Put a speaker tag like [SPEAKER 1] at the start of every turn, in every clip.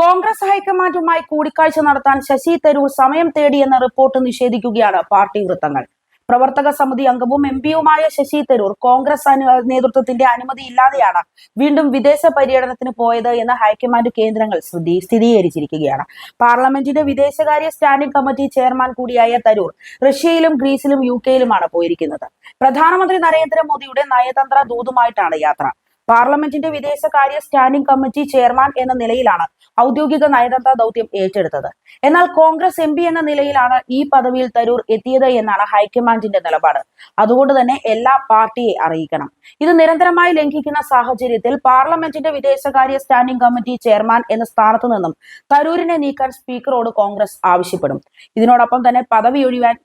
[SPEAKER 1] കോൺഗ്രസ് ഹൈക്കമാൻഡുമായി കൂടിക്കാഴ്ച നടത്താൻ ശശി തരൂർ സമയം തേടിയെന്ന റിപ്പോർട്ട് നിഷേധിക്കുകയാണ് പാർട്ടി വൃത്തങ്ങൾ. പ്രവർത്തക സമിതി അംഗവും എം പിയുമായ ശശി തരൂർ കോൺഗ്രസ് നേതൃത്വത്തിന്റെ അനുമതി ഇല്ലാതെയാണ് വീണ്ടും വിദേശ പര്യടനത്തിന് പോയത് എന്ന് ഹൈക്കമാൻഡ് കേന്ദ്രങ്ങൾ സ്ഥിതി സ്ഥിരീകരിച്ചിരിക്കുകയാണ്. പാർലമെന്റിന്റെ വിദേശകാര്യ സ്റ്റാൻഡിംഗ് കമ്മിറ്റി ചെയർമാൻ കൂടിയായ തരൂർ റഷ്യയിലും ഗ്രീസിലും യു കെയിലുമാണ് പോയിരിക്കുന്നത്. പ്രധാനമന്ത്രി നരേന്ദ്രമോദിയുടെ നയതന്ത്ര ദൂതുമായിട്ടാണ് യാത്ര. പാർലമെന്റിന്റെ വിദേശകാര്യ സ്റ്റാൻഡിംഗ് കമ്മിറ്റി ചെയർമാൻ എന്ന നിലയിലാണ് ഔദ്യോഗിക നയതന്ത്ര ദൗത്യം ഏറ്റെടുത്തത്. എന്നാൽ കോൺഗ്രസ് എം എന്ന നിലയിലാണ് ഈ പദവിയിൽ തരൂർ എത്തിയത് എന്നാണ് ഹൈക്കമാൻഡിന്റെ നിലപാട്. അതുകൊണ്ട് തന്നെ എല്ലാ പാർട്ടിയെ അറിയിക്കണം. ഇത് നിരന്തരമായി ലംഘിക്കുന്ന സാഹചര്യത്തിൽ പാർലമെന്റിന്റെ വിദേശകാര്യ സ്റ്റാൻഡിംഗ് കമ്മിറ്റി ചെയർമാൻ എന്ന സ്ഥാനത്തു നിന്നും തരൂരിനെ നീക്കാൻ സ്പീക്കറോട് കോൺഗ്രസ് ആവശ്യപ്പെടും. ഇതിനോടൊപ്പം തന്നെ പദവി ഒഴിയാൻ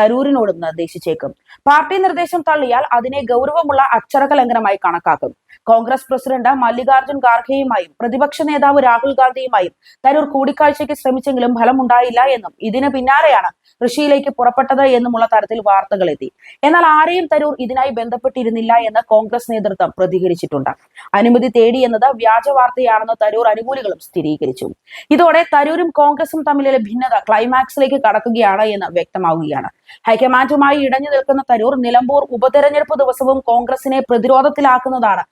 [SPEAKER 1] തരൂരിനോടും നിർദ്ദേശിച്ചേക്കും. പാർട്ടി നിർദ്ദേശം തള്ളിയാൽ അതിനെ ഗൗരവമുള്ള അച്ചടക്ക ലംഘനമായി കണക്കാക്കും. കോൺഗ്രസ് പ്രസിഡന്റ് മല്ലികാർജുൻ ഖാർഗെയുമായും പ്രതിപക്ഷ നേതാവ് രാഹുൽ ഗാന്ധിയുമായും തരൂർ കൂടിക്കാഴ്ചയ്ക്ക് ശ്രമിച്ചെങ്കിലും ഫലമുണ്ടായില്ല എന്നും ഇതിന് പിന്നാലെയാണ് ഋഷിയിലേക്ക് പുറപ്പെട്ടത് എന്നുമുള്ള തരത്തിൽ വാർത്തകൾ എത്തി. എന്നാൽ ആരെയും തരൂർ ഇതിനായി ബന്ധപ്പെട്ടിരുന്നില്ല എന്ന് കോൺഗ്രസ് നേതൃത്വം പ്രതികരിച്ചിട്ടുണ്ട്. അനുമതി തേടി എന്നത് വ്യാജ വാർത്തയാണെന്ന് തരൂർ അനുകൂലികളും സ്ഥിരീകരിച്ചു. ഇതോടെ തരൂരും കോൺഗ്രസും തമ്മിലെ ഭിന്നത ക്ലൈമാക്സിലേക്ക് കടക്കുകയാണ് എന്ന് വ്യക്തമാവുകയാണ്. ഹൈക്കമാൻഡുമായി ഇടഞ്ഞു നിൽക്കുന്ന തരൂർ നിലമ്പൂർ ഉപതെരഞ്ഞെടുപ്പ് ദിവസവും കോൺഗ്രസിനെ പ്രതിരോധത്തിലാക്കുന്നതാണ്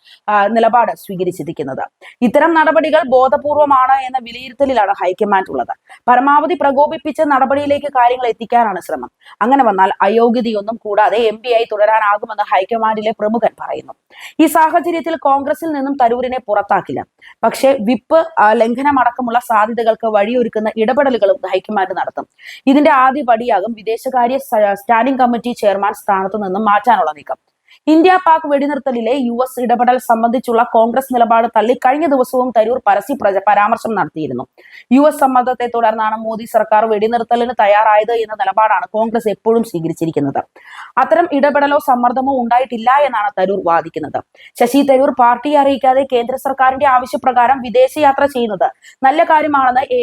[SPEAKER 1] നിലപാട് സ്വീകരിച്ചിരിക്കുന്നത്. ഇത്തരം നടപടികൾ ബോധപൂർവമാണ് എന്ന വിലയിരുത്തലിലാണ് ഹൈക്കമാൻഡ് ഉള്ളത്. പരമാവധി പ്രകോപിപ്പിച്ച നടപടിയിലേക്ക് കാര്യങ്ങൾ എത്തിക്കാനാണ് ശ്രമം. അങ്ങനെ വന്നാൽ അയോഗ്യതയൊന്നും കൂടാതെ എം പി ആയി തുടരാനാകുമെന്ന് ഹൈക്കമാൻഡിലെ പ്രമുഖൻ പറയുന്നു. ഈ സാഹചര്യത്തിൽ കോൺഗ്രസിൽ നിന്നും തരൂരിനെ പുറത്താക്കില്ല. പക്ഷേ വിപ്പ് ലംഘനമടക്കമുള്ള സാധ്യതകൾക്ക് വഴിയൊരുക്കുന്ന ഇടപെടലുകളും ഹൈക്കമാൻഡ് നടത്തും. ഇതിന്റെ ആദ്യ പടിയാകും വിദേശകാര്യ സ്റ്റാൻഡിംഗ് കമ്മിറ്റി ചെയർമാൻ സ്ഥാനത്തു നിന്നും മാറ്റാനുള്ള നീക്കം. ഇന്ത്യ പാക് വെടിനിർത്തലിലെ യു എസ് ഇടപെടൽ സംബന്ധിച്ചുള്ള കോൺഗ്രസ് നിലപാട് തള്ളി കഴിഞ്ഞ ദിവസവും തരൂർ പരസ്യ പരാമർശം നടത്തിയിരുന്നു. യു എസ് സമ്മർദ്ദത്തെ തുടർന്നാണ് മോദി സർക്കാർ വെടിനിർത്തലിന് തയ്യാറായത് എന്ന നിലപാടാണ് കോൺഗ്രസ് എപ്പോഴും സ്വീകരിച്ചിരിക്കുന്നത്. അത്തരം ഇടപെടലോ സമ്മർദ്ദമോ ഉണ്ടായിട്ടില്ല എന്നാണ് തരൂർ വാദിക്കുന്നത്. ശശി തരൂർ പാർട്ടിയെ അറിയിക്കാതെ കേന്ദ്ര സർക്കാരിന്റെ ആവശ്യപ്രകാരം വിദേശയാത്ര ചെയ്യുന്നത് നല്ല കാര്യമാണെന്ന് A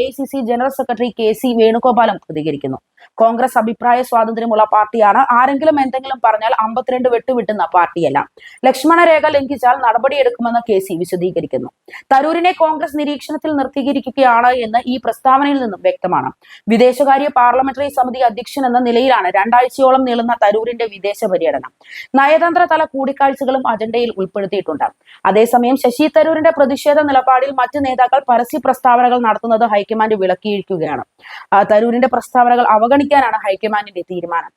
[SPEAKER 1] general secretary K C വേണുഗോപാലം പ്രതികരിക്കുന്നു. കോൺഗ്രസ് അഭിപ്രായ സ്വാതന്ത്ര്യമുള്ള പാർട്ടിയാണ്. ആരെങ്കിലും എന്തെങ്കിലും പറഞ്ഞാൽ അമ്പത്തിരണ്ട് വെട്ടുവിട്ടുന്ന പാർട്ടിയല്ല. ലക്ഷ്മണ രേഖ ലംഘിച്ചാൽ നടപടിയെടുക്കുമെന്ന് കെ സി വിശദീകരിക്കുന്നു. തരൂരിനെ കോൺഗ്രസ് നിരീക്ഷണത്തിൽ നിർത്തിയിരിക്കുകയാണ് എന്ന് ഈ പ്രസ്താവനയിൽ നിന്നും വ്യക്തമാണ്. വിദേശകാര്യ പാർലമെന്ററി സമിതി അധ്യക്ഷൻ എന്ന നിലയിലാണ് രണ്ടാഴ്ചയോളം നീളുന്ന തരൂരിന്റെ വിദേശ പര്യടനം. നയതന്ത്ര തല കൂടിക്കാഴ്ചകളും അജണ്ടയിൽ ഉൾപ്പെടുത്തിയിട്ടുണ്ട്. അതേസമയം ശശി തരൂരിന്റെ പ്രതിഷേധ നിലപാടിൽ മറ്റ് നേതാക്കൾ പരസ്യ പ്രസ്താവനകൾ നടത്തുന്നത് ഹൈക്കമാൻഡ് വിലക്കിയിരിക്കുകയാണ് തരൂരിന്റെ പ്രസ്താവനകൾ അവഗണിക്കാനാണ് ഹൈക്കമാൻഡിന്റെ തീരുമാനം.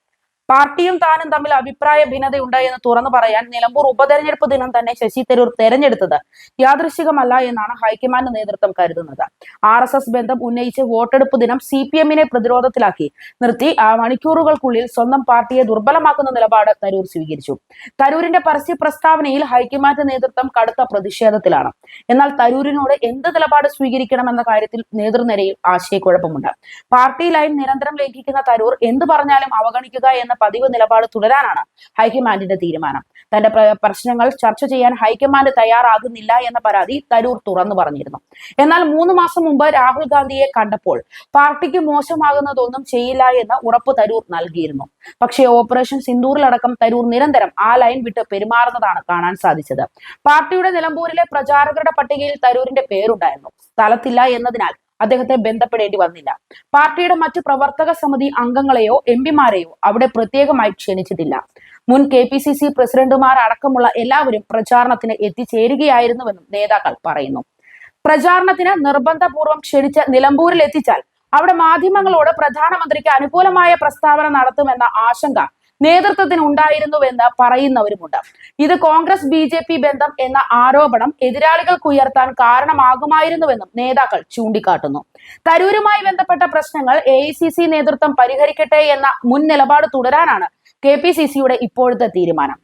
[SPEAKER 1] പാർട്ടിയും താനും തമ്മിൽ അഭിപ്രായ ഭിന്നതയുണ്ടായെന്ന് തുറന്നു പറയാൻ നിലമ്പൂർ ഉപതെരഞ്ഞെടുപ്പ് ദിനം തന്നെ ശശി തരൂർ തെരഞ്ഞെടുത്തത് യാദൃശികമല്ല എന്നാണ് ഹൈക്കമാൻഡ് നേതൃത്വം കരുതുന്നത്. ആർ എസ് എസ് ബന്ധം ഉന്നയിച്ച് വോട്ടെടുപ്പ് ദിനം സി പി എമ്മിനെ പ്രതിരോധത്തിലാക്കി നിർത്തി ആ മണിക്കൂറുകൾക്കുള്ളിൽ സ്വന്തം പാർട്ടിയെ ദുർബലമാക്കുന്ന നിലപാട് തരൂർ സ്വീകരിച്ചു. തരൂരിന്റെ പരസ്യ പ്രസ്താവനയിൽ ഹൈക്കമാൻഡ് നേതൃത്വം കടുത്ത പ്രതിഷേധത്തിലാണ്. എന്നാൽ തരൂരിനോട് എന്ത് നിലപാട് സ്വീകരിക്കണം എന്ന കാര്യത്തിൽ നേതൃനിരയിൽ ആശയക്കുഴപ്പമുണ്ട്. പാർട്ടി ലൈൻ നിരന്തരം ലംഘിക്കുന്ന തരൂർ എന്ത് പറഞ്ഞാലും അവഗണിക്കുക എന്ന പതിവ് നിലപാട് തുടരാനാണ് ഹൈക്കമാൻഡിന്റെ തീരുമാനം. തന്റെ പ്രശ്നങ്ങൾ ചർച്ച ചെയ്യാൻ ഹൈക്കമാൻഡ് തയ്യാറാകുന്നില്ല എന്ന പരാതി തരൂർ തുറന്നു പറഞ്ഞിരുന്നു. എന്നാൽ മൂന്ന് മാസം മുമ്പ് രാഹുൽ ഗാന്ധിയെ കണ്ടപ്പോൾ പാർട്ടിക്ക് മോശമാകുന്നതൊന്നും ചെയ്യില്ല എന്ന് ഉറപ്പ് തരൂർ നൽകിയിരുന്നു. പക്ഷേ ഓപ്പറേഷൻ സിന്ദൂറിലടക്കം തരൂർ നിരന്തരം ആ ലൈൻ വിട്ട് പെരുമാറുന്നതാണ് കാണാൻ സാധിച്ചത്. പാർട്ടിയുടെ നിലമ്പൂരിലെ പ്രചാരകരുടെ പട്ടികയിൽ തരൂരിന്റെ പേരുണ്ടായിരുന്നു. സ്ഥലത്തില്ല എന്നതിനാൽ അദ്ദേഹത്തെ ബന്ധപ്പെടേണ്ടി വന്നില്ല. പാർട്ടിയുടെ മറ്റ് പ്രവർത്തക സമിതി അംഗങ്ങളെയോ എം പിമാരെയോ അവിടെ പ്രത്യേകമായി ക്ഷണിച്ചിട്ടില്ല. മുൻ കെ പി സി സി പ്രസിഡന്റുമാർ അടക്കമുള്ള എല്ലാവരും പ്രചാരണത്തിന് എത്തിച്ചേരുകയായിരുന്നുവെന്നും നേതാക്കൾ പറയുന്നു. പ്രചാരണത്തിന് നിർബന്ധപൂർവം ക്ഷണിച്ച നിലമ്പൂരിൽ എത്തിച്ചാൽ അവിടെ മാധ്യമങ്ങളോട് പ്രധാനമന്ത്രിക്ക് അനുകൂലമായ പ്രസ്താവന നടത്തുമെന്ന ആശങ്ക നേതൃത്വത്തിന് ഉണ്ടായിരുന്നുവെന്ന് പറയുന്നവരുമുണ്ട്. ഇത് കോൺഗ്രസ് ബി ജെ പി ബന്ധം എന്ന ആരോപണം എതിരാളികൾക്ക് ഉയർത്താൻ കാരണമാകുമായിരുന്നുവെന്നും നേതാക്കൾ ചൂണ്ടിക്കാട്ടുന്നു. തരൂരുമായി ബന്ധപ്പെട്ട പ്രശ്നങ്ങൾ എ നേതൃത്വം പരിഹരിക്കട്ടെ എന്ന മുൻ നിലപാട് തുടരാനാണ് കെ പി സി സിയുടെ ഇപ്പോഴത്തെ തീരുമാനം.